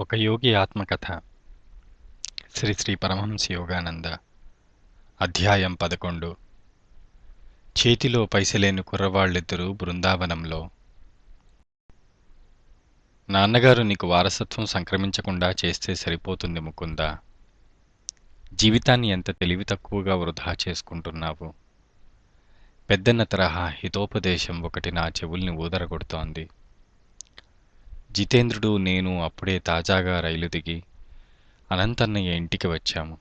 ఒక యోగి ఆత్మకథ. శ్రీ శ్రీ పరమహంస యోగానంద. అధ్యాయం పదకొండు. చేతిలో పైసలేని కుర్రవాళ్ళిద్దరూ బృందావనంలో. నాన్నగారు నీకు వారసత్వం సంక్రమించకుండా చేస్తే సరిపోతుంది ముకుంద. జీవితాన్ని ఎంత తెలివి తక్కువగా వృధా చేసుకుంటున్నావు? పెద్దన్న తరహా హితోపదేశం ఒకటి నా చెవుల్ని ఊదరగొడుతోంది. జితేంద్రుడు నేను అప్పుడే తాజాగా రైలు దిగి అనంతన్నయ్య ఇంటికి వచ్చాము.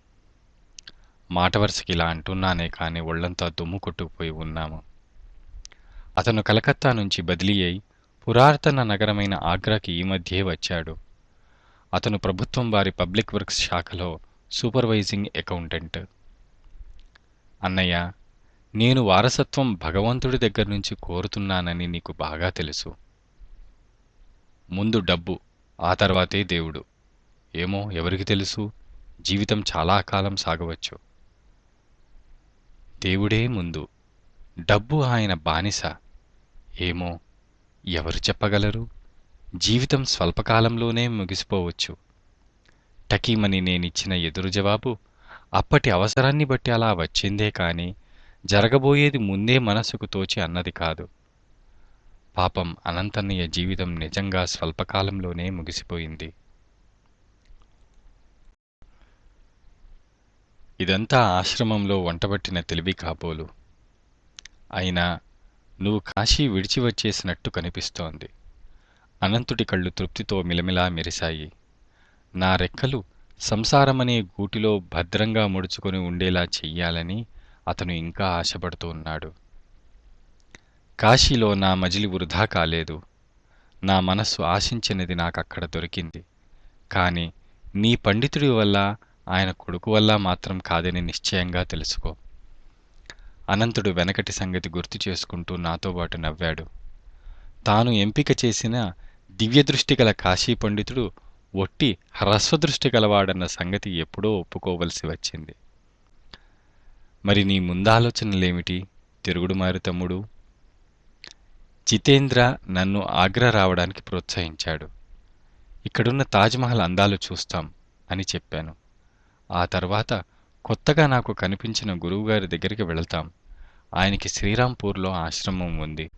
మాట వరుసకి ఇలా అంటున్నానే కానీ ఒళ్ళంతా దుమ్ము కొట్టుకుపోయి ఉన్నాము. అతను కలకత్తా నుంచి బదిలీ అయి పురాతన నగరమైన ఆగ్రాకి ఈ మధ్యే వచ్చాడు. అతను ప్రభుత్వం వారి పబ్లిక్ వర్క్స్ శాఖలో సూపర్వైజింగ్ అకౌంటెంట్. అన్నయ్య నేను వారసత్వం భగవంతుడి దగ్గర నుంచి కోరుతున్నానని నీకు బాగా తెలుసు. ముందు డబ్బు ఆ తర్వాతే దేవుడు. ఏమో ఎవరికి తెలుసు? జీవితం చాలా కాలం సాగవచ్చు. దేవుడే ముందు. డబ్బు ఆయన బానిస. ఏమో ఎవరు చెప్పగలరు? జీవితం స్వల్పకాలంలోనే ముగిసిపోవచ్చు. టకీమని నేనిచ్చిన ఎదురు జవాబు అప్పటి అవసరాన్ని బట్టి అలా వచ్చిందే కాని జరగబోయేది ముందే మనసుకు తోచి అన్నది కాదు. పాపం అనంతన్నయ్య జీవితం నిజంగా స్వల్పకాలంలోనే ముగిసిపోయింది. ఇదంతా ఆశ్రమంలో వంటబట్టిన తెలివి కాబోలు. అయినా నువ్వు కాశీ విడిచి వచ్చేసినట్టు కనిపిస్తోంది. అనంతుడి కళ్ళు తృప్తితో మిలమిలా మెరిశాయి. నా రెక్కలు సంసారమనే గూటిలో భద్రంగా ముడుచుకొని ఉండేలా చెయ్యాలని అతను ఇంకా ఆశపడుతూ ఉన్నాడు. కాశీలో నా మజిలి వృధా కాలేదు. నా మనస్సు ఆశించినది నాకక్కడ దొరికింది. కాని నీ పండితుడి వల్ల ఆయన కొడుకు వల్ల మాత్రం కాదని నిశ్చయంగా తెలుసుకో. అనంతుడు వెనకటి సంగతి గుర్తు చేసుకుంటూ నాతో పాటు నవ్వాడు. తాను ఎంపిక చేసిన దివ్యదృష్టి గల కాశీ పండితుడు ఒట్టి హ్రస్వదృష్టి గలవాడన్న సంగతి ఎప్పుడో ఒప్పుకోవలసి వచ్చింది. మరి నీ ముందాలోచనలేమిటి? తిరుగుడు మారు తమ్ముడు. జితేంద్ర నన్ను ఆగ్రా రావడానికి ప్రోత్సహించాడు. ఇక్కడున్న తాజ్మహల్ అందాలు చూస్తాం అని చెప్పాను. ఆ తర్వాత కొత్తగా నాకు కనిపించిన గురువుగారి దగ్గరికి వెళతాం. ఆయనకి శ్రీరాంపూర్లో ఆశ్రమం ఉంది.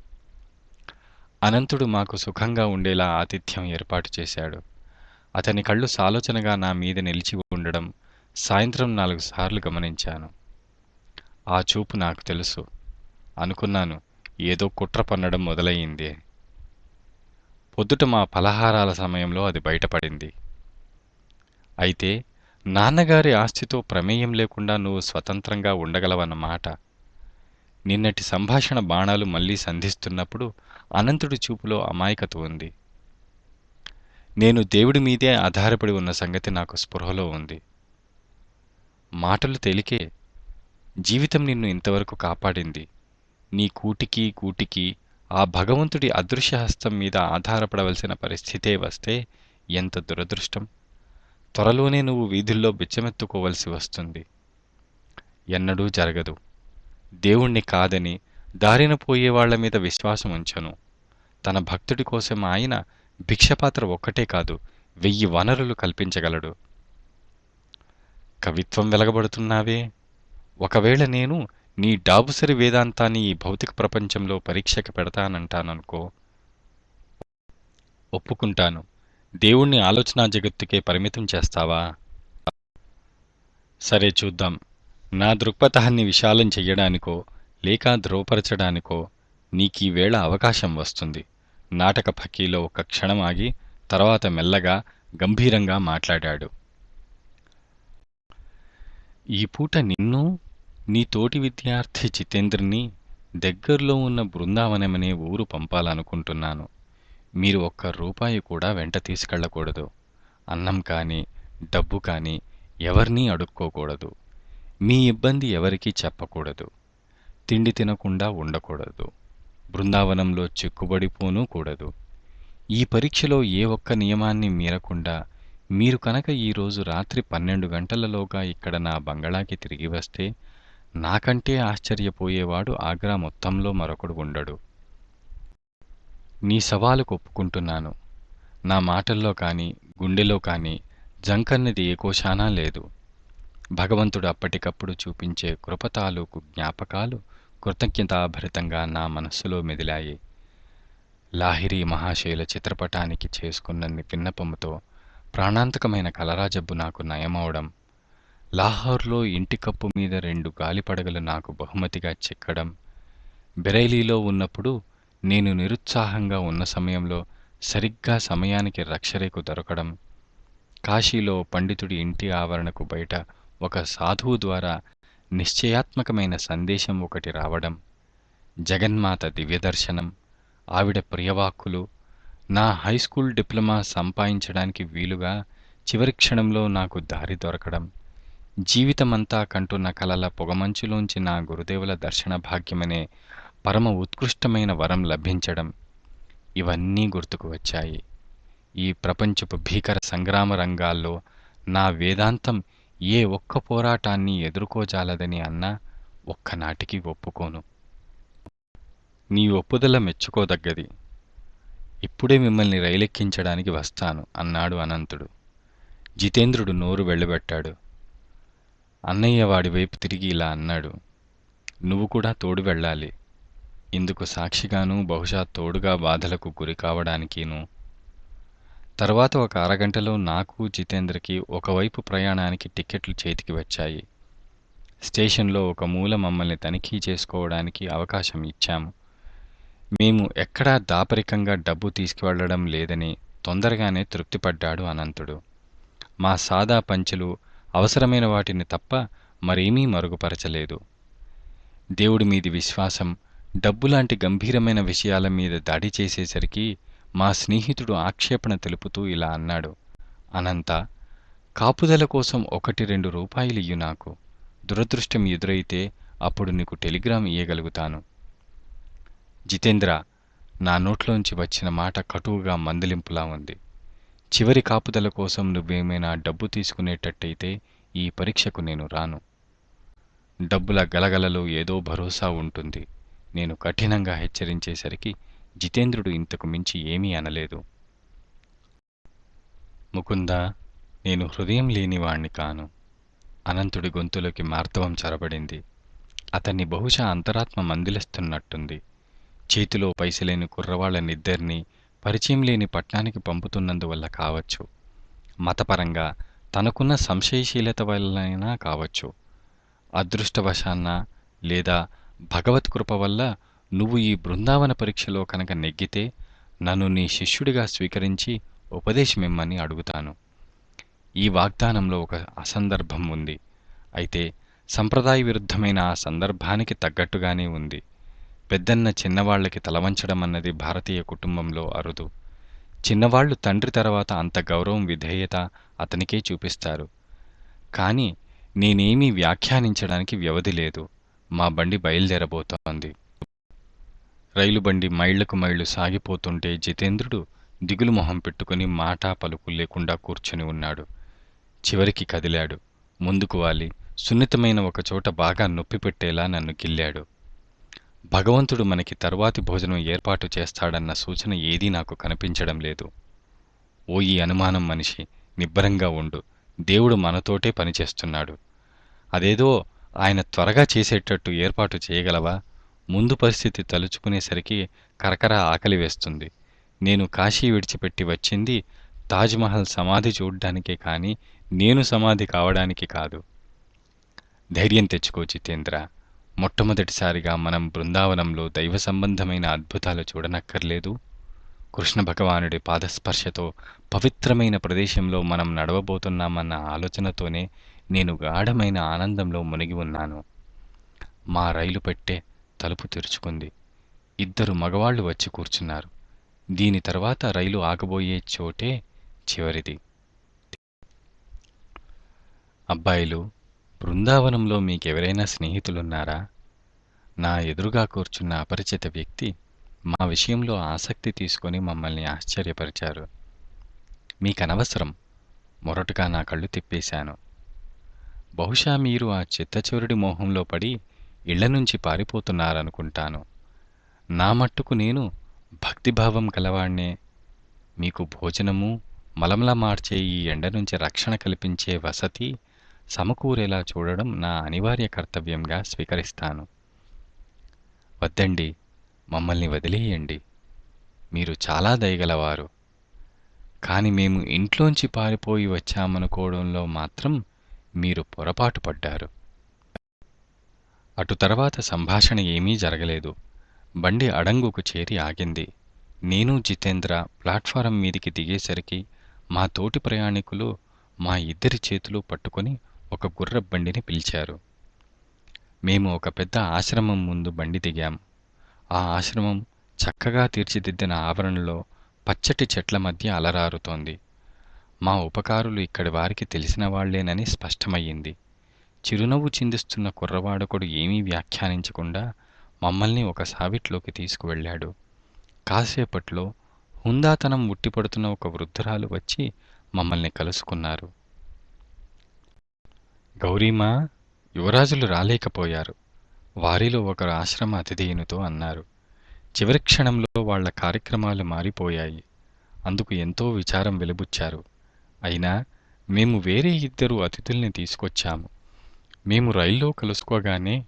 అనంతుడు మాకు సుఖంగా ఉండేలా ఆతిథ్యం ఏర్పాటు చేశాడు. అతని కళ్ళు సాలోచనగా నా మీద నిలిచి ఉండడం సాయంత్రం నాలుగు సార్లు గమనించాను. ఆ చూపు నాకు తెలుసు. అనుకున్నాను ఏదో కుట్ర పన్నడం మొదలయ్యింది. పొద్దుట మా ఫలహారాల సమయంలో అది బయటపడింది. అయితే నాన్నగారి ఆస్తితో ప్రమేయం లేకుండా నువ్వు స్వతంత్రంగా ఉండగలవన్నమాట. నిన్నటి సంభాషణ బాణాలు మళ్ళీ సంధిస్తున్నప్పుడు అనంతుడి చూపులో అమాయకత ఉంది. నేను దేవుడి మీదే ఆధారపడి ఉన్న సంగతి నాకు స్పృహలో ఉంది. మాటలు తేలికే జీవితం నిన్ను ఇంతవరకు కాపాడింది. నీ కూటికి కూటికి ఆ భగవంతుడి అదృశ్యహస్తం మీద ఆధారపడవలసిన పరిస్థితే వస్తే ఎంత దురదృష్టం. త్వరలోనే నువ్వు వీధుల్లో బిచ్చమెత్తుకోవలసి వస్తుంది. ఎన్నడూ జరగదు. దేవుణ్ణి కాదని దారిన పోయేవాళ్ళ మీద విశ్వాసం ఉంచను. తన భక్తుడి కోసం ఆయన భిక్షపాత్ర ఒక్కటే కాదు వెయ్యి వనరులు కల్పించగలడు. కవిత్వం వెలగబడుతున్నావే. ఒకవేళ నేను నీ డాబుసరి వేదాంతాన్ని ఈ భౌతిక ప్రపంచంలో పరీక్షకి పెడతానంటాననుకో ఒప్పుకుంటాను. దేవుణ్ణి ఆలోచనా జగత్తుకే పరిమితం చేస్తావా? సరే చూద్దాం. నా దృక్పథాన్ని విశాలం చెయ్యడానికో లేక ధ్రువపరచడానికో నీకీ వేళ అవకాశం వస్తుంది. నాటక ఫకీలో ఒక క్షణం ఆగి తర్వాత మెల్లగా గంభీరంగా మాట్లాడాడు. ఈ పూట నిన్ను నీ తోటి విద్యార్థి జితేంద్రని దగ్గర్లో ఉన్న బృందావనమనే ఊరు పంపాలనుకుంటున్నాను. మీరు ఒక్క రూపాయి కూడా వెంట తీసుకెళ్ళకూడదు అన్నం కానీ డబ్బు కానీ ఎవరినీ అడుక్కోకూడదు. మీ ఇబ్బంది ఎవరికీ చెప్పకూడదు. తిండి తినకుండా ఉండకూడదు. బృందావనంలో చిక్కుబడిపోనూ కూడదు. ఈ పరీక్షలో ఏ ఒక్క నియమాన్ని మీరకుండా మీరు కనుక ఈరోజు రాత్రి పన్నెండు గంటలలోగా ఇక్కడ నా బంగళాకి తిరిగి వస్తే నాకంటే ఆశ్చర్యపోయేవాడు ఆగ్రా మొత్తంలో మరొకడు ఉండడు. నీ సవాలు ఒప్పుకుంటున్నాను. నా మాటల్లో కానీ గుండెలో కానీ జంకన్నది ఏ కోశానా లేదు. భగవంతుడు అప్పటికప్పుడు చూపించే కృప తాలూకు జ్ఞాపకాలు కృతజ్ఞతాభరితంగా నా మనస్సులో మెదిలాయి. లాహిరి మహాశైల చిత్రపటానికి చేసుకున్నన్ని విన్నపముతో ప్రాణాంతకమైన కలరా జబ్బు నాకు నయమవడం లాహోర్లో ఇంటి కప్పు మీద రెండు గాలిపడగలు నాకు బహుమతిగా చిక్కడం బెరైలీలో ఉన్నప్పుడు నేను నిరుత్సాహంగా ఉన్న సమయంలో సరిగ్గా సమయానికి రక్షరేకు దొరకడం కాశీలో పండితుడి ఇంటి ఆవరణకు బయట ఒక సాధువు ద్వారా నిశ్చయాత్మకమైన సందేశం ఒకటి రావడం జగన్మాత దివ్యదర్శనం ఆవిడ ప్రియవాక్కులు నా హైస్కూల్ డిప్లొమా సంపాదించడానికి వీలుగా చివరి క్షణంలో నాకు దారి దొరకడం. జీవితమంతా కంటున్న కలల పొగమంచులోంచి నా గురుదేవుల దర్శన భాగ్యమనే పరమ ఉత్కృష్టమైన వరం లభించడం ఇవన్నీ గుర్తుకు వచ్చాయి. ఈ ప్రపంచపు భీకర సంగ్రామ రంగాల్లో నా వేదాంతం ఏ ఒక్క పోరాటాన్ని ఎదుర్కోజాలదని అన్నా ఒక్కనాటికి ఒప్పుకోను. నీ ఒప్పుదల మెచ్చుకోదగ్గది. ఇప్పుడే మిమ్మల్ని రైలెక్కించడానికి వస్తాను అన్నాడు అనంతుడు. జితేంద్రుడు నోరు వెళ్ళబెట్టాడు. అన్నయ్య వాడి వైపు తిరిగి ఇలా అన్నాడు. నువ్వు కూడా తోడు వెళ్ళాలి. ఇందుకు సాక్షిగాను బహుశా తోడుగా బాధలకు గురి కావడానికిను. తర్వాత ఒక అరగంటలో నాకు జితేంద్రకి ఒకవైపు ప్రయాణానికి టిక్కెట్లు చేతికి వచ్చాయి. స్టేషన్లో ఒక మూల మమ్మల్ని తనిఖీ చేసుకోవడానికి అవకాశం ఇచ్చాము. మేము ఎక్కడా దాపరికంగా డబ్బు తీసుకువెళ్ళడం లేదని తొందరగానే తృప్తిపడ్డాడు అనంతుడు. మా సాదా పంచెలు అవసరమైన వాటిని తప్ప మరేమీ మరుగుపరచలేదు. దేవుడి మీది విశ్వాసం డబ్బులాంటి గంభీరమైన విషయాల మీద దాడి చేసేసరికి మా స్నేహితుడు ఆక్షేపణ తెలుపుతూ ఇలా అన్నాడు. అనంత కాపుదల కోసం ఒకటి రెండు రూపాయలు ఇయ్యు నాకు. దురదృష్టం ఎదురైతే అప్పుడు నీకు టెలిగ్రామ్ ఇయ్యగలుగుతాను. జితేంద్ర నా నోట్లోంచి వచ్చిన మాట కటువుగా మందలింపులా ఉంది. చివరి కాపుదల కోసం నువ్వేమైనా డబ్బు తీసుకునేటట్టయితే ఈ పరీక్షకు నేను రాను. డబ్బుల గలగలలో ఏదో భరోసా ఉంటుంది. నేను కఠినంగా హెచ్చరించేసరికి జితేంద్రుడు ఇంతకు మించి ఏమీ అనలేదు. ముకుంద నేను హృదయం లేనివాణ్ణి కాను. అనంతుడి గొంతులోకి మార్తవం చొరబడింది. అతన్ని బహుశా అంతరాత్మ మందిలిస్తున్నట్టుంది. చేతిలో పైసలేని కుర్రవాళ్ళనిద్దరినీ పరిచయం లేని పట్నానికి పంపుతున్నందువల్ల కావచ్చు. మతపరంగా తనకున్న సంశయశీలత వల్లైనా కావచ్చు. అదృష్టవశాన్న లేదా భగవత్ కృప వల్ల నువ్వు ఈ బృందావన పరీక్షలో కనుక నెగ్గితే నన్ను నీ శిష్యుడిగా స్వీకరించి ఉపదేశమిమ్మని అడుగుతాను. ఈ వాగ్దానంలో ఒక అసందర్భం ఉంది. అయితే సంప్రదాయ విరుద్ధమైన ఆ సందర్భానికి తగ్గట్టుగానే ఉంది. పెద్దన్న చిన్నవాళ్ళకి తలవంచడం అన్నది భారతీయ కుటుంబంలో అరుదు చిన్నవాళ్ళు తండ్రి తర్వాత అంత గౌరవం విధేయత అతనికే చూపిస్తారు. కానీ నేనేమీ వ్యాఖ్యానించడానికి వ్యవధి లేదు. మా బండి బయలుదేరబోతోంది. రైలు బండి మైళ్ళకు మైళ్ళు సాగిపోతుంటే జితేంద్రుడు దిగులు మొహం పెట్టుకుని మాటా పలుకు లేకుండా కూర్చుని ఉన్నాడు. చివరికి కదిలాడు. ముందుకు వాలి. సున్నితమైన ఒకచోట బాగా నొప్పి పెట్టేలా నన్ను గిల్లాడు. భగవంతుడు మనకి తరువాతి భోజనం ఏర్పాటు చేస్తాడన్న సూచన ఏదీ నాకు కనిపించడం లేదు. ఓ ఈ అనుమానం మనిషి నిబ్బరంగా ఉండు. దేవుడు మనతోటే పనిచేస్తున్నాడు. అదేదో ఆయన త్వరగా చేసేటట్టు ఏర్పాటు చేయగలవా? ముందు పరిస్థితి తలుచుకునేసరికి కరకర ఆకలి వేస్తుంది. నేను కాశీ విడిచిపెట్టి వచ్చింది తాజ్మహల్ సమాధి చూడ్డానికే కానీ నేను సమాధి కావడానికి కాదు. ధైర్యం తెచ్చుకో జితేంద్ర. మొట్టమొదటిసారిగా మనం బృందావనంలో దైవ సంబంధమైన అద్భుతాలు చూడనక్కర్లేదు. కృష్ణ భగవానుడి పాదస్పర్శతో పవిత్రమైన ప్రదేశంలో మనం నడవబోతున్నామన్న ఆలోచనతోనే నేను గాఢమైన ఆనందంలో మునిగి ఉన్నాను. మా రైలు పెట్టే తలుపు తెరుచుకుంది. ఇద్దరు మగవాళ్ళు వచ్చి కూర్చున్నారు. దీని తర్వాత రైలు ఆగబోయే చోటే చివరిది. అబ్బాయిలు బృందావనంలో మీకెవరైనా స్నేహితులున్నారా? నా ఎదురుగా కూర్చున్న అపరిచిత వ్యక్తి మా విషయంలో ఆసక్తి తీసుకొని మమ్మల్ని ఆశ్చర్యపరిచారు. మీకనవసరం మొరటుగా నా కళ్ళు తిప్పేశాను. బహుశా మీరు ఆ చిత్తచూరుడి మోహంలో పడి ఇళ్ళ నుంచి పారిపోతున్నారనుకుంటాను. నా మట్టుకు నేను భక్తిభావం కలవాణ్ణే మీకు భోజనము మలమల మార్చే ఈ ఎండ నుంచి రక్షణ కల్పించే వసతి సమకూరేలా చూడడం నా అనివార్య కర్తవ్యంగా స్వీకరిస్తాను. వద్దండి మమ్మల్ని వదిలేయండి. మీరు చాలా దయగలవారు. కానీ మేము ఇంట్లోంచి పారిపోయి వచ్చామనుకోవడంలో మాత్రం మీరు పొరపాటు పడ్డారు. అటు తర్వాత సంభాషణ ఏమీ జరగలేదు. బండి అడంగుకు చేరి ఆగింది. నేను జితేంద్ర ప్లాట్ఫారం మీదికి దిగేసరికి మా తోటి ప్రయాణికులు మా ఇద్దరి చేతులు పట్టుకొని ఒక గుర్ర బండిని పిలిచారు. మేము ఒక పెద్ద ఆశ్రమం ముందు బండి దిగాం. ఆ ఆశ్రమం చక్కగా తీర్చిదిద్దిన ఆవరణలో పచ్చటి చెట్ల మధ్య అలరారుతోంది. మా ఉపకారులు ఇక్కడి వారికి తెలిసిన వాళ్ళేనని స్పష్టమయ్యింది. చిరునవ్వు చిందిస్తున్న కుర్రవాడకుడు ఏమీ వ్యాఖ్యానించకుండా మమ్మల్ని ఒక సావిట్లోకి తీసుకువెళ్ళాడు. కాసేపట్లో హుందాతనం ఉట్టిపడుతున్న ఒక వృద్ధురాలు వచ్చి మమ్మల్ని కలుసుకున్నారు. గౌరీమా యువరాజులు రాలేకపోయారు. వారిలో ఒకరు ఆశ్రమ అతిథియునితో అన్నారు చివరి క్షణంలో వాళ్ళ కార్యక్రమాలు మారిపోయాయి. అందుకు ఎంతో విచారం వెలుబుచ్చారు. అయినా మేము వేరే ఇద్దరు అతిథుల్ని తీసుకొచ్చాము. మేము రైల్లో కలుసుకోగానే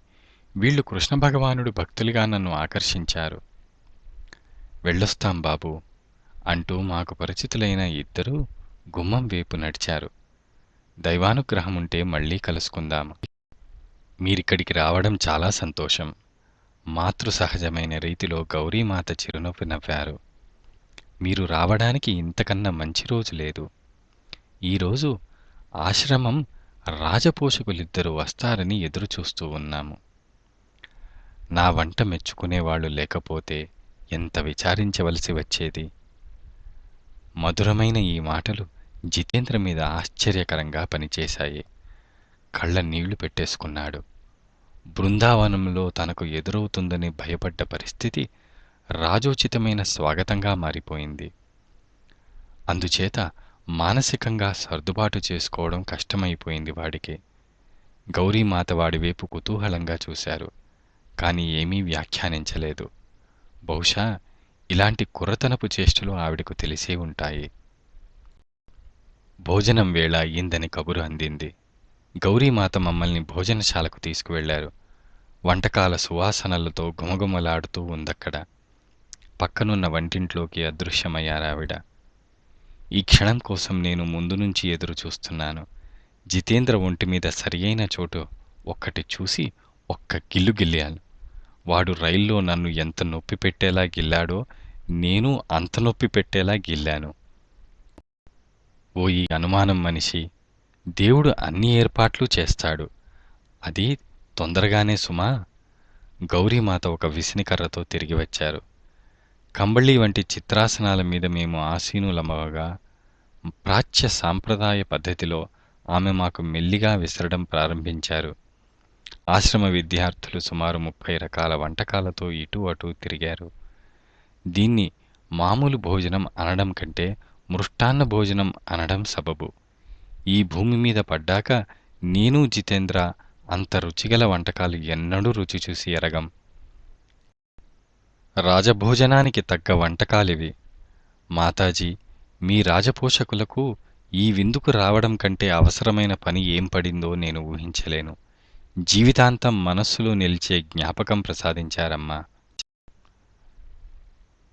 వీళ్ళు కృష్ణ భగవానుడు భక్తులుగా నన్ను ఆకర్షించారు. వెళ్ళొస్తాం బాబు అంటూ మాకు పరిచితులైన ఇద్దరూ గుమ్మం వైపు నడిచారు. దైవానుగ్రహం ఉంటే మళ్ళీ కలుసుకుందాము. మీరిక్కడికి రావడం చాలా సంతోషం. మాతృ సహజమైన రీతిలో గౌరీమాత చిరునవ్వు నవ్వారు. మీరు రావడానికి ఇంతకన్నా మంచి రోజు లేదు. ఈరోజు ఆశ్రమం రాజపోషకులిద్దరూ వస్తారని ఎదురుచూస్తూ ఉన్నాము. నా వంట మెచ్చుకునేవాళ్ళు లేకపోతే ఎంత విచారించవలసి వచ్చేది? మధురమైన ఈ మాటలు జితేంద్ర మీద ఆశ్చర్యకరంగా పనిచేశాయి. కళ్ళ నీళ్ళు పెట్టేసుకున్నాడు. బృందావనంలో తనకు ఎదురవుతుందని భయపడ్డ పరిస్థితి రాజోచితమైన స్వాగతంగా మారిపోయింది. అందుచేత మానసికంగా సర్దుబాటు చేసుకోవడం కష్టమైపోయింది వాడికి. గౌరీమాత వాడి వైపు కుతూహలంగా చూశారు. కానీ ఏమీ వ్యాఖ్యానించలేదు. బహుశా ఇలాంటి కుర్రతనపు చేష్టలు ఆవిడకు తెలిసే ఉంటాయి. భోజనం వేళ అయ్యిందని కబురు అందింది. గౌరీమాత మమ్మల్ని భోజనశాలకు తీసుకువెళ్ళారు. వంటకాల సువాసనలతో గుమగుమలాడుతూ ఉందక్కడ. పక్కనున్న వంటింట్లోకి అదృశ్యమయ్యారావిడ. ఈ క్షణం కోసం నేను ముందు నుంచి ఎదురు చూస్తున్నాను. జితేంద్ర ఒంటి మీద సరియైన చోటు ఒక్కటి చూసి ఒక్క గిల్లు గిల్లాను. వాడు రైల్లో నన్ను ఎంత నొప్పి పెట్టేలా గిల్లాడో నేను అంత నొప్పి పెట్టేలా గిల్లాను. ఓ ఈ అనుమానం మనిషి. దేవుడు అన్ని ఏర్పాట్లు చేస్తాడు. అది తొందరగానే సుమా. గౌరీమాత ఒక విసినికర్రతో తిరిగి వచ్చారు. కంబళి వంటి చిత్రాసనాల మీద మేము ఆసీనులమవగా ప్రాచ్య సాంప్రదాయ పద్ధతిలో ఆమె మాకు మెల్లిగా విసరడం ప్రారంభించారు. ఆశ్రమ విద్యార్థులు సుమారు ముప్పై రకాల వంటకాలతో ఇటు అటు తిరిగారు. దీన్ని మామూలు భోజనం అనడం కంటే మృష్టాన్న భోజనం అనడం సబబు. ఈ భూమి మీద పడ్డాక నేను జితేంద్ర అంత రుచిగల వంటకాలు ఎన్నడూ రుచి చూసి ఎరగం. రాజభోజనానికి తగ్గ వంటకాలివి. మాతాజీ మీ రాజపోషకులకు ఈ విందుకు రావడం కంటే అవసరమైన పని ఏం పడిందో నేను ఊహించలేను. జీవితాంతం మనస్సులో నిలిచే జ్ఞాపకం ప్రసాదించారమ్మా.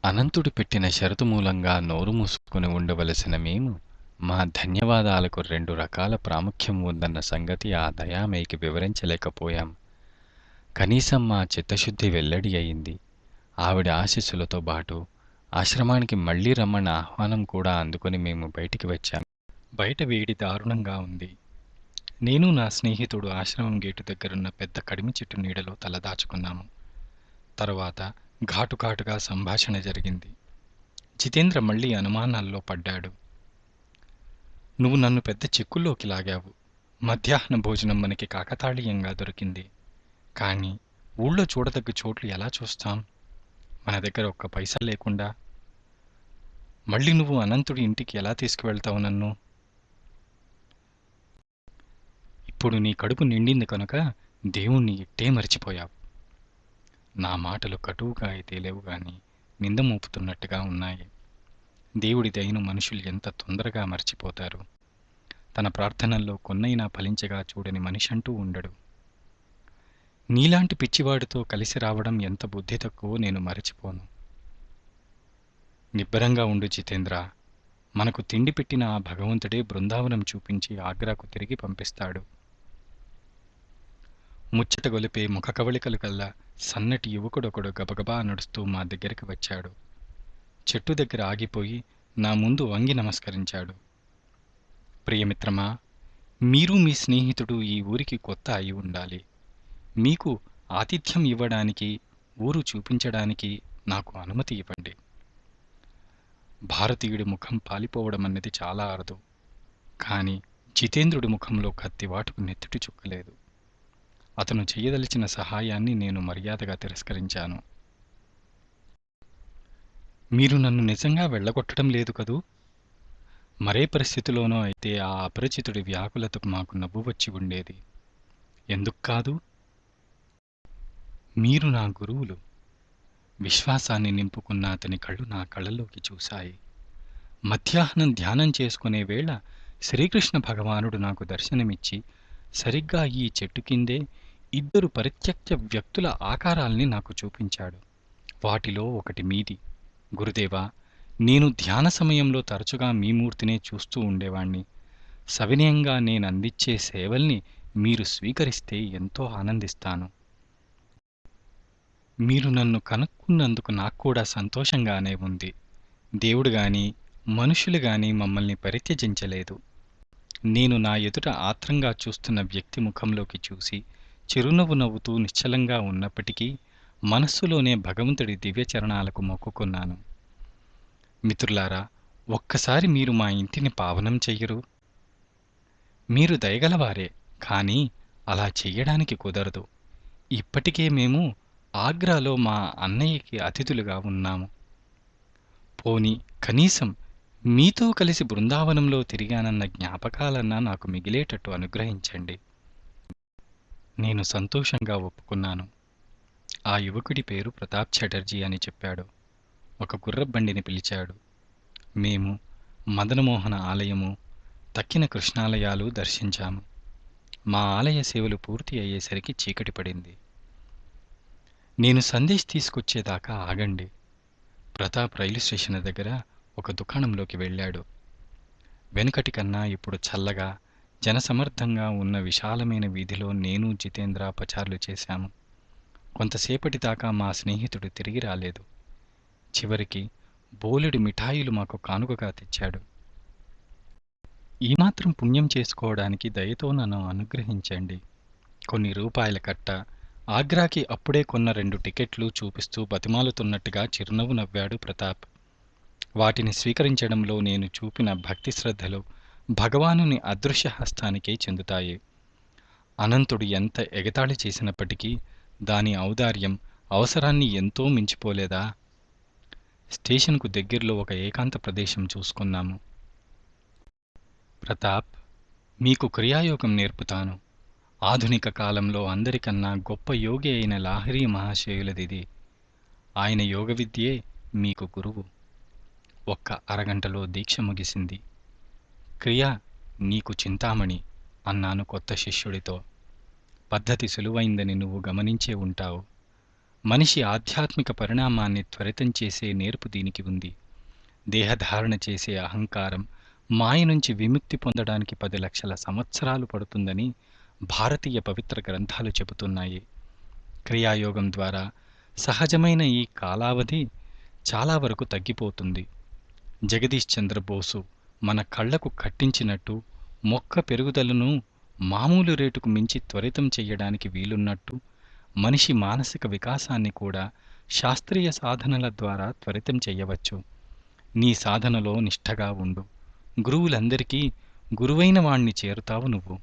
అనంతుడు పెట్టిన షరతు మూలంగా నోరు మూసుకుని ఉండవలసిన మేము మా ధన్యవాదాలకు రెండు రకాల ప్రాముఖ్యం ఉందన్న సంగతి ఆ దయామేకి వివరించలేకపోయాం. కనీసం మా చిత్తశుద్ధి వెల్లడి అయింది. ఆవిడ ఆశీస్సులతో పాటు ఆశ్రమానికి మళ్ళీ రమ్మన్న ఆహ్వానం కూడా అందుకొని మేము బయటికి వచ్చాం. బయట వేడి దారుణంగా ఉంది. నేను నా స్నేహితుడు ఆశ్రమం గేటు దగ్గరున్న పెద్ద కడిమి చెట్టు నీడలో తలదాచుకున్నాము. తరువాత ఘాటుఘాటుగా సంభాషణ జరిగింది. జితేంద్ర మళ్ళీ అనుమానాల్లో పడ్డాడు. నువ్వు నన్ను పెద్ద చిక్కుల్లోకి లాగావు. మధ్యాహ్న భోజనం మనకి కాకతాళీయంగా దొరికింది. కానీ ఊళ్ళో చూడదగ్గ చోట్లు ఎలా చూస్తాం? మన దగ్గర ఒక్క పైసా లేకుండా. మళ్ళీ నువ్వు అనంతుడి ఇంటికి ఎలా తీసుకువెళ్తావు నన్ను? ఇప్పుడు నీ కడుపు నిండింది కనుక దేవుణ్ణి ఇట్టే మరిచిపోయావు. నా మాటలు కటువుగా అయితే లేవు గాని నింద మోపుతున్నట్టుగా ఉన్నాయి. దేవుడి దయను మనుషులు ఎంత తొందరగా మర్చిపోతారు? తన ప్రార్థనల్లో కొన్నైనా ఫలించగా చూడని మనిషి అంటూ ఉండడు. నీలాంటి పిచ్చివాడితో కలిసి రావడం ఎంత బుద్ధి తక్కువో నేను మరచిపోను. నిబ్బరంగా ఉండు జితేంద్ర. మనకు తిండి పెట్టిన ఆ భగవంతుడే బృందావనం చూపించి ఆగ్రాకు తిరిగి పంపిస్తాడు. ముచ్చట గొలిపే ముఖ కవళికలు కల్లా సన్నటి యువకుడొకడు గబగబా నడుస్తూ మా దగ్గరికి వచ్చాడు. చెట్టు దగ్గర ఆగిపోయి నా ముందు వంగి నమస్కరించాడు. ప్రియమిత్రమా మీరు మీ స్నేహితుడు ఈ ఊరికి కొత్త అయి ఉండాలి. మీకు ఆతిథ్యం ఇవ్వడానికి ఊరు చూపించడానికి నాకు అనుమతి ఇవ్వండి. భారతీయుడి ముఖం పాలిపోవడం అన్నది చాలా అరుదు. కానీ జితేంద్రుడి ముఖంలో కత్తివాటుకు నెత్తుటి చుక్కలేదు. అతను చేయదలిచిన సహాయాన్ని నేను మర్యాదగా తిరస్కరించాను. మీరు నన్ను నిజంగా వెళ్ళగొట్టడం లేదు కదూ? మరే పరిస్థితిలోనో అయితే ఆ అపరిచితుడి వ్యాకులతకు మాకు నవ్వు వచ్చి ఉండేది. ఎందుకు కాదు? మీరు నా గురువులు. విశ్వాసాన్ని నింపుకున్న అతని కళ్ళు నా కళ్ళలోకి చూశాయి. మధ్యాహ్నం ధ్యానం చేసుకునే వేళ శ్రీకృష్ణ భగవానుడు నాకు దర్శనమిచ్చి సరిగ్గా ఈ చెట్టు కిందే ఇద్దరు పరిత్యక్త వ్యక్తుల ఆకారాల్ని నాకు చూపించాడు. వాటిలో ఒకటి మీది. గురుదేవా నేను ధ్యాన సమయంలో తరచుగా మీ మూర్తినే చూస్తూ ఉండేవాణ్ణి. సవినయంగా నేను అందించే సేవల్ని మీరు స్వీకరిస్తే ఎంతో ఆనందిస్తాను. మీరు నన్ను కనుక్కున్నందుకు నాకు కూడా సంతోషంగానే ఉంది. దేవుడు గాని మనుషులు గాని మమ్మల్ని పరిత్యజించలేదు. నేను నా ఎదుట ఆత్రంగా చూస్తున్న వ్యక్తి ముఖంలోకి చూసి చిరునవ్వు నవ్వుతూ నిశ్చలంగా ఉన్నప్పటికీ మనస్సులోనే భగవంతుడి దివ్యచరణాలకు మొక్కుకున్నాను. మిత్రులారా ఒక్కసారి మీరు మా ఇంటిని పావనం చెయ్యరు. మీరు దయగలవారే కానీ అలా చెయ్యడానికి కుదరదు. ఇప్పటికే మేము ఆగ్రాలో మా అన్నయ్యకి అతిథులుగా ఉన్నాము. పోని కనీసం మీతో కలిసి బృందావనంలో తిరిగానన్న జ్ఞాపకాలన్నా నాకు మిగిలేటట్టు అనుగ్రహించండి. నేను సంతోషంగా ఒప్పుకున్నాను. ఆ యువకుడి పేరు ప్రతాప్ చటర్జీ అని చెప్పాడు. ఒక గుర్రబండిని పిలిచాడు. మేము మదనమోహన ఆలయము తక్కిన కృష్ణాలయాలు దర్శించాము. మా ఆలయ సేవలు పూర్తి అయ్యేసరికి చీకటి పడింది. నేను సందేశ్ తీసుకొచ్చేదాకా ఆగండి. ప్రతాప్ రైలు స్టేషన్ దగ్గర ఒక దుకాణంలోకి వెళ్ళాడు. వెనుకటి కన్నా ఇప్పుడు చల్లగా జనసమర్థంగా ఉన్న విశాలమైన వీధిలో నేను జితేంద్ర పచారులు చేశాము. కొంతసేపటి దాకా మా స్నేహితుడు తిరిగి రాలేదు. చివరికి బోలెడు మిఠాయిలు మాకు కానుకగా తెచ్చాడు. ఈ మాత్రం పుణ్యం చేసుకోవడానికి దయతో నన్ను అనుగ్రహించండి. కొన్ని రూపాయల కట్ట ఆగ్రాకి అప్పుడే కొన్న రెండు టికెట్లు చూపిస్తూ బతిమాలుతున్నట్టుగా చిరునవ్వు నవ్వాడు ప్రతాప్. వాటిని స్వీకరించడంలో నేను చూపిన భక్తి శ్రద్ధలు భగవానుని అదృశ్య హస్తానికే చెందుతాయి. అనంతుడు ఎంత ఎగతాళి చేసినప్పటికీ దాని ఔదార్యం అవసరాన్ని ఎంతో మించిపోలేదా? స్టేషన్కు దగ్గరలో ఒక ఏకాంత ప్రదేశం చూసుకున్నాము. ప్రతాప్ మీకు క్రియాయోగం నేర్పుతాను. ఆధునిక కాలంలో అందరికన్నా గొప్ప యోగి అయిన లాహరీ మహాశయులదిది. ఆయన యోగ విద్యే మీకు గురువు. ఒక్క అరగంటలో దీక్ష ముగిసింది. క్రియ నీకు చింతామణి అన్నాను కొత్త శిష్యుడితో. పద్ధతి సులువైందని నువ్వు గమనించే ఉంటావు. మనిషి ఆధ్యాత్మిక పరిణామాన్ని త్వరితం చేసే నేర్పు దీనికి ఉంది. దేహధారణ చేసే అహంకారం మాయ నుంచి విముక్తి పొందడానికి పది లక్షల సంవత్సరాలు పడుతుందని భారతీయ పవిత్ర గ్రంథాలు చెబుతున్నాయి. క్రియాయోగం ద్వారా సహజమైన ఈ కాలావధి చాలా వరకు తగ్గిపోతుంది. జగదీష్ చంద్రబోసు మన కళ్ళకు కట్టించినట్టు మొక్క పెరుగుదలను మామూలు రేటుకు మించి త్వరితం చెయ్యడానికి వీలున్నట్టు మనిషి మానసిక వికాసాన్ని కూడా శాస్త్రీయ సాధనల ద్వారా త్వరితం చెయ్యవచ్చు. నీ సాధనలో నిష్ఠగా ఉండు. గురువులందరికీ గురువైన వాణ్ణి చేరుతావు నువ్వు.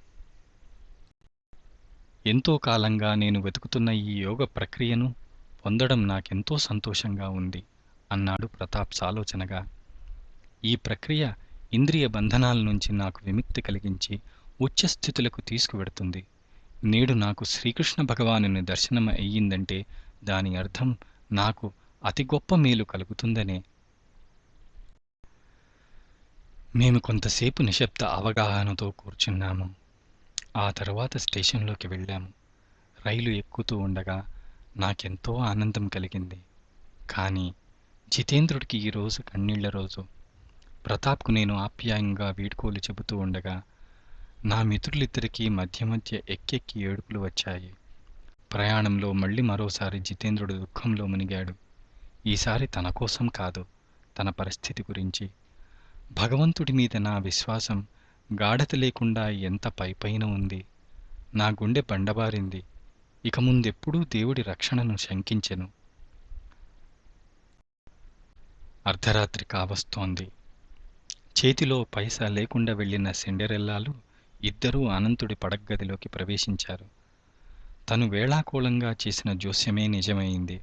ఎంతో కాలంగా నేను వెతుకుతున్న ఈ యోగ ప్రక్రియను పొందడం నాకెంతో సంతోషంగా ఉంది అన్నాడు ప్రతాప్ సాలోచనగా. ఈ ప్రక్రియ ఇంద్రియ బంధనాల నుంచి నాకు విముక్తి కలిగించి ఉచ్చస్థితులకు తీసుకువెడుతుంది. నేడు నాకు శ్రీకృష్ణ భగవానుని దర్శనం అయ్యిందంటే దాని అర్థం నాకు అతి గొప్ప మేలు కలుగుతుందనే. మేము కొంతసేపు నిశ్శబ్ద అవగాహనతో కూర్చున్నాము. ఆ తర్వాత స్టేషన్లోకి వెళ్ళాము. రైలు ఎక్కుతూ ఉండగా నాకెంతో ఆనందం కలిగింది. కానీ జితేంద్రుడికి ఈరోజు కన్నీళ్ళ రోజు. ప్రతాప్కు నేను ఆప్యాయంగా వీడ్కోలు చెబుతూ ఉండగా నా మిత్రులిద్దరికీ మధ్య మధ్య ఎక్కెక్కి ఏడుపులు వచ్చాయి. ప్రయాణంలో మళ్ళీ మరోసారి జితేంద్రుడు దుఃఖంలో మునిగాడు. ఈసారి తన కోసం కాదు తన పరిస్థితి గురించి. భగవంతుడి మీద నా విశ్వాసం గాఢత లేకుండా ఎంత పైపైన ఉంది. నా గుండె బండబారింది. ఇక ముందెప్పుడూ దేవుడి రక్షణను శంకించెను. అర్ధరాత్రి కావస్తోంది చేతిలో పైసా లేకుండా వెళ్ళిన సిండెరెల్లాలు ఇద్దరూ అనంతుడి పడగ్గదిలోకి ప్రవేశించారు. తను వేళాకోళంగా చేసిన జోస్యమే నిజమైంది.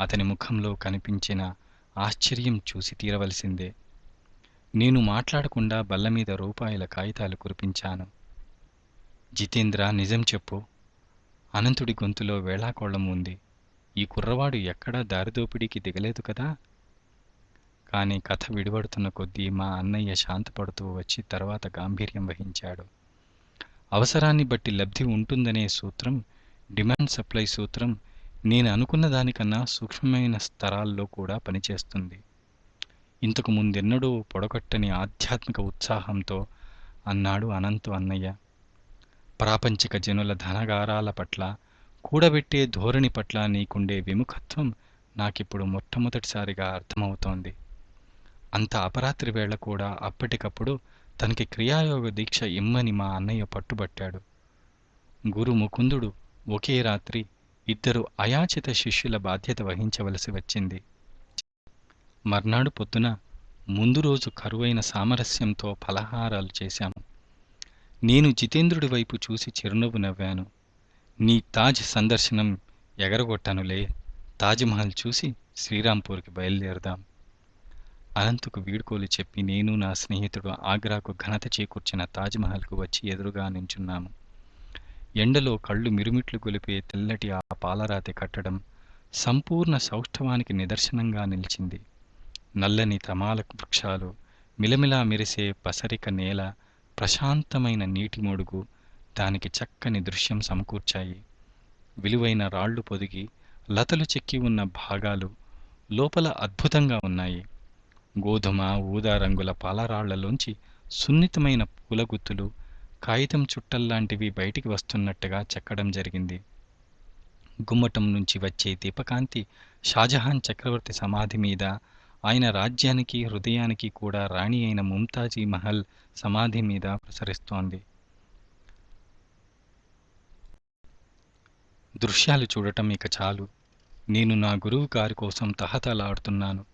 అతని ముఖంలో కనిపించిన ఆశ్చర్యం చూసి తీరవలసిందే. నేను మాట్లాడకుండా బల్ల మీద రూపాయల కాగితాలు కురిపించాను. జితేంద్ర నిజం చెప్పు. అనంతుడి గొంతులో వేళాకోళం ఉంది. ఈ కుర్రవాడు ఎక్కడా దారిదోపిడీకి దిగలేదు కదా? కానీ కథ విడిపడుతున్న కొద్దీ మా అన్నయ్య శాంతపడుతూ వచ్చి తర్వాత గాంభీర్యం వహించాడు. అవసరాన్ని బట్టి లబ్ధి ఉంటుందనే సూత్రం డిమాండ్ సప్లై సూత్రం నేను అనుకున్న దానికన్నా సూక్ష్మమైన స్థరాల్లో కూడా పనిచేస్తుంది. ఇంతకు ముందెన్నడూ పొడగొట్టని ఆధ్యాత్మిక ఉత్సాహంతో అన్నాడు అనంతు అన్నయ్య. ప్రాపంచిక జనుల ధనగారాల పట్ల కూడబెట్టే ధోరణి పట్ల నీకుండే విముఖత్వం నాకిప్పుడు మొట్టమొదటిసారిగా అర్థమవుతోంది. అంత అపరాత్రి వేళ కూడా అప్పటికప్పుడు తనకి క్రియాయోగ దీక్ష ఇమ్మని మా అన్నయ్య పట్టుబట్టాడు. గురు ముకుందుడు ఒకే రాత్రి ఇద్దరు అయాచిత శిష్యుల బాధ్యత వహించవలసి వచ్చింది. మర్నాడు పొద్దున ముందు రోజు కరువైన సామరస్యంతో ఫలహారాలు చేశాము. నేను జితేంద్రుడి వైపు చూసి చిరునవ్వు నవ్వాను. నీ తాజ్ సందర్శనం ఎగరగొట్టానులే. తాజ్మహల్ చూసి శ్రీరాంపూర్కి బయలుదేరదాం. అనంతుకు వీడ్కోలు చెప్పి నేను నా స్నేహితుడు ఆగ్రాకు ఘనత చేకూర్చిన తాజ్మహల్కు వచ్చి ఎదురుగా నించున్నాము. ఎండలో కళ్ళు మిరుమిట్లు గొలిపే తెల్లటి ఆ పాలరాతి కట్టడం సంపూర్ణ సౌష్ఠవానికి నిదర్శనంగా నిలిచింది. నల్లని తమాల వృక్షాలు మిలమిలా మెరిసే పసరిక నేల ప్రశాంతమైన నీటి మొడుగు దానికి చక్కని దృశ్యం సమకూర్చాయి. విలువైన రాళ్ళు పొదిగి లతలు చెక్కి ఉన్న భాగాలు లోపల అద్భుతంగా ఉన్నాయి. గోధుమ ఊదా రంగుల పాలరాళ్ళలోంచి సున్నితమైన పూలగుత్తులు కాగితం చుట్టల్లాంటివి బయటికి వస్తున్నట్టుగా చెక్కడం జరిగింది. గుమ్మటం నుంచి వచ్చే దీపకాంతి షాజహాన్ చక్రవర్తి సమాధి మీద ఆయన రాజ్యానికి హృదయానికి కూడా రాణి అయిన ముంతాజీ మహల్ సమాధి మీద ప్రసరిస్తోంది. దృశ్యాలు చూడటం ఇక చాలు. నేను నా గురువు గారి కోసం తహతలాడుతున్నాను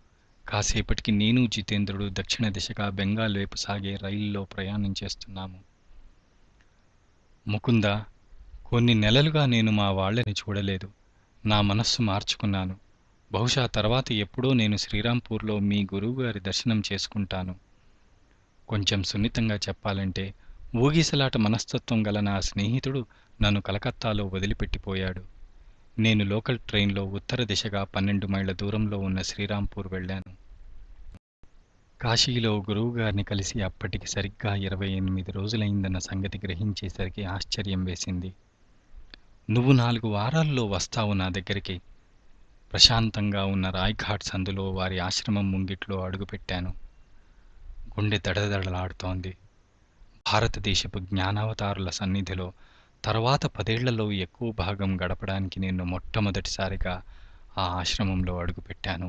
కాసేపటికి నేను జితేంద్రుడు దక్షిణ దిశగా బెంగాల్ వైపు సాగే రైల్లో ప్రయాణం చేస్తున్నాము. ముకుంద కొన్ని నెలలుగా నేను మా వాళ్ళని చూడలేదు. నా మనస్సు మార్చుకున్నాను. బహుశా తర్వాత ఎప్పుడో నేను శ్రీరాంపూర్లో మీ గురువుగారి దర్శనం చేసుకుంటాను. కొంచెం సున్నితంగా చెప్పాలంటే ఊగిసలాట మనస్తత్వం గల నా స్నేహితుడు నన్ను కలకత్తాలో వదిలిపెట్టిపోయాడు. నేను లోకల్ ట్రైన్లో ఉత్తర దిశగా పన్నెండు మైళ్ళ దూరంలో ఉన్న శ్రీరాంపూర్ వెళ్ళాను. కాశీలో గురువుగారిని కలిసి అప్పటికి సరిగ్గా ఇరవై ఎనిమిది రోజులైందన్న సంగతి గ్రహించేసరికి ఆశ్చర్యం వేసింది. నువ్వు నాలుగు వారాల్లో వస్తావు నా దగ్గరికి. ప్రశాంతంగా ఉన్న రాయ్ఘాట్ సందులో వారి ఆశ్రమం ముంగిట్లో అడుగుపెట్టాను. గుండె దడదడలాడుతోంది. భారతదేశపు జ్ఞానావతారుల సన్నిధిలో తర్వాత పదేళ్ళలో ఎక్కువ భాగం గడపడానికి నేను మొట్టమొదటిసారిగా ఆ ఆశ్రమంలో అడుగుపెట్టాను.